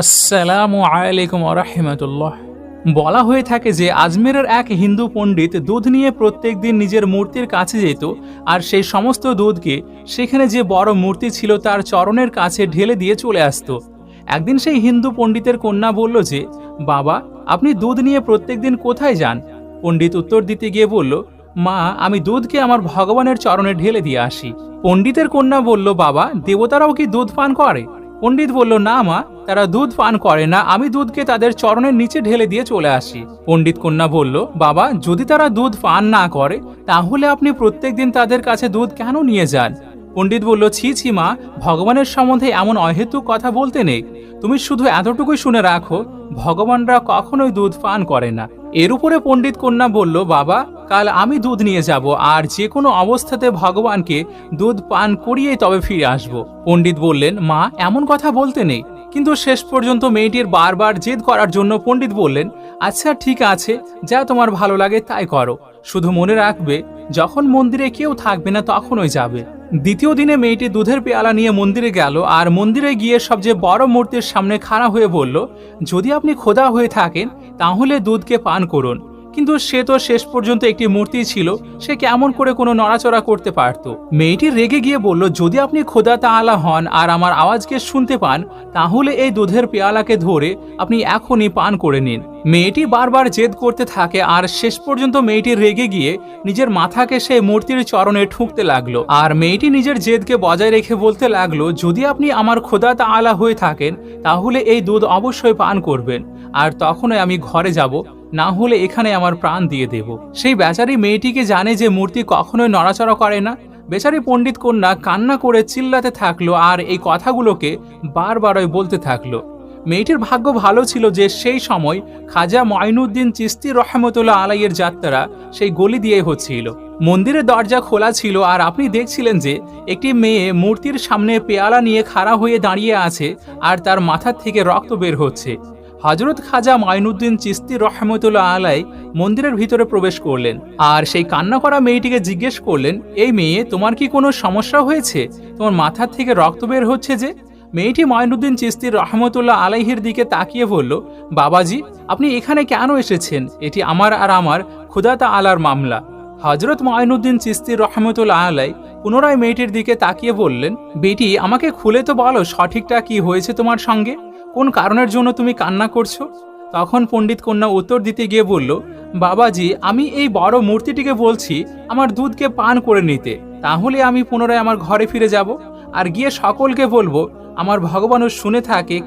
আসসালামু আলাইকুম রহমতুল্লাহ। বলা হয়ে থাকে যে আজমেরের এক হিন্দু পণ্ডিত দুধ নিয়ে প্রত্যেক দিন নিজের মূর্তির কাছে যেত, আর সেই সমস্ত দুধকে সেখানে যে বড় মূর্তি ছিল তার চরণের কাছে ঢেলে দিয়ে চলে আসতো। একদিন সেই হিন্দু পণ্ডিতের কন্যা বলল যে, বাবা, আপনি দুধ নিয়ে প্রত্যেক দিন কোথায় যান? পণ্ডিত উত্তর দিতে গিয়ে বলল, মা, আমি দুধকে আমার ভগবানের চরণে ঢেলে দিয়ে আসি। পণ্ডিতের কন্যা বলল, বাবা, দেবতারাও কি দুধ পান করে? পণ্ডিত বলল, না মা তারা দুধ পান করে না, আমি দুধকে তাদের চরণের নিচে ঢেলে দিয়ে চলে আসি। পণ্ডিত কন্যা বলল, বাবা, যদি তারা দুধ পান না করে, তাহলে আপনি প্রত্যেক দিন তাদের কাছে দুধ কেন নিয়ে যান? পণ্ডিত বলল, ছি ছি, মা, ভগবানের সম্বন্ধে এমন অহেতুক কথা বলতে নেই। তুমি শুধু এতটুকুই শুনে রাখো, ভগবানরা কখনোই দুধ পান করে না। এর উপরে পণ্ডিত কন্যা বলল, বাবা, কাল আমি দুধ নিয়ে যাব, আর যে কোনো অবস্থাতে ভগবানকে দুধ পান করিয়েই তবে ফিরে আসব। পণ্ডিত বললেন, মা, এমন কথা বলতে নেই। কিন্তু শেষ পর্যন্ত মেয়েটির বারবার জেদ করার জন্য পণ্ডিত বললেন আচ্ছা ঠিক আছে, যা তোমার ভালো লাগে তাই করো। শুধু মনে রাখবে, যখন মন্দিরে কেউ থাকবে না তখনই যাবে। দ্বিতীয় দিনে মেয়েটি দুধের পেয়ালা নিয়ে মন্দিরে গেল আর মন্দিরে গিয়ে সবচেয়ে বড় মূর্তির সামনে খাড়া হয়ে বলল, যদি আপনি খোদা হয়ে থাকেন, তাহলে দুধকে পান করুন। কিন্তু সে তো শেষ পর্যন্ত একটি মূর্তি ছিল, সে কেমন করে কোনো নড়াচড়া করতে পারত। মেয়েটি রেগে গিয়ে বলল, যদি আপনি খোদা তাআলা হন আর আমার আওয়াজকে শুনতে পান, তাহলে এই দুধের পেয়ালাকে ধরে আপনি এখনই পান করে নিন। মেয়েটি বারবার জেদ করতে থাকে আর শেষ পর্যন্ত মেয়েটি রেগে গিয়ে নিজের মাথাকে সেই মূর্তির চরণে ঠুকতে লাগল। আর মেয়েটি নিজের জেদকে বজায় রেখে বলতে লাগল, যদি আপনি আমার খোদা তাআলা হয়ে থাকেন, তাহলে এই দুধ অবশ্যই পান করবেন। আর তখনই আমি ঘরে যাব না হলে এখানে আমার প্রাণ দিয়ে দেব। সেই বেচারি মেয়েটিকে জানে যে মূর্তি কখনোই নড়াচড়া করে না। বেচারি পণ্ডিত কন্যা কান্না করে চিল্লাতে থাকল আর এই কথাগুলোকে বারবারই বলতে থাকল। মেয়েটির ভাগ্য ভালো ছিল যে সেই সময় খাজা ময়নুদ্দিন চিস্তি রহমতুল্লাহ আলাইয়ের যাত্রা সেই গলি দিয়ে হচ্ছিল। মন্দিরের দরজা খোলা ছিল আর আপনি দেখছিলেন যে একটি মেয়ে মূর্তির সামনে পেয়ালা নিয়ে খাড়া হয়ে দাঁড়িয়ে আছে আর তার মাথা থেকে রক্ত বের হচ্ছে। হজরত খাজা মাইনুদ্দিন চিস্তি রহমতুল্লাহ আলাই মন্দিরের ভিতরে প্রবেশ করলেন। আর সেই কান্না করা মেয়েটিকে জিজ্ঞেস করলেন, এই মেয়ে, তোমার কি কোনো সমস্যা হয়েছে? তোমার মাথার থেকে রক্ত বের হচ্ছে যে? মেয়েটি ময়নুদ্দিন চিস্তির রহমতুল্লাহ আলাইহির দিকে তাকিয়ে বলল, বাবাজি, আপনি এখানে কেন এসেছেন? এটি আমার আর আমার খুদাতা আলার মামলা। হজরত ময়নুদ্দিন চিস্তির রহমতুল্লাহ আলাই পুনরায় মেয়েটির দিকে তাকিয়ে বললেন, বেটি, আমাকে খুলে তো বলো সঠিকটা কি হয়েছে তোমার সঙ্গে? কোন কারণের জন্য তুমি কান্না করছ? তখন পণ্ডিত কন্যা উত্তর দিতে গিয়ে বলল, বাবাজি, আমি এই বড় মূর্তিটিকে বলছি আমার দুধকে পান করে নিতে। তাহলে আমি পুনরায় আমার ঘরে ফিরে যাব। আর গিয়ে সকলকে বলব, আমার ভগবানও শুনে থাকে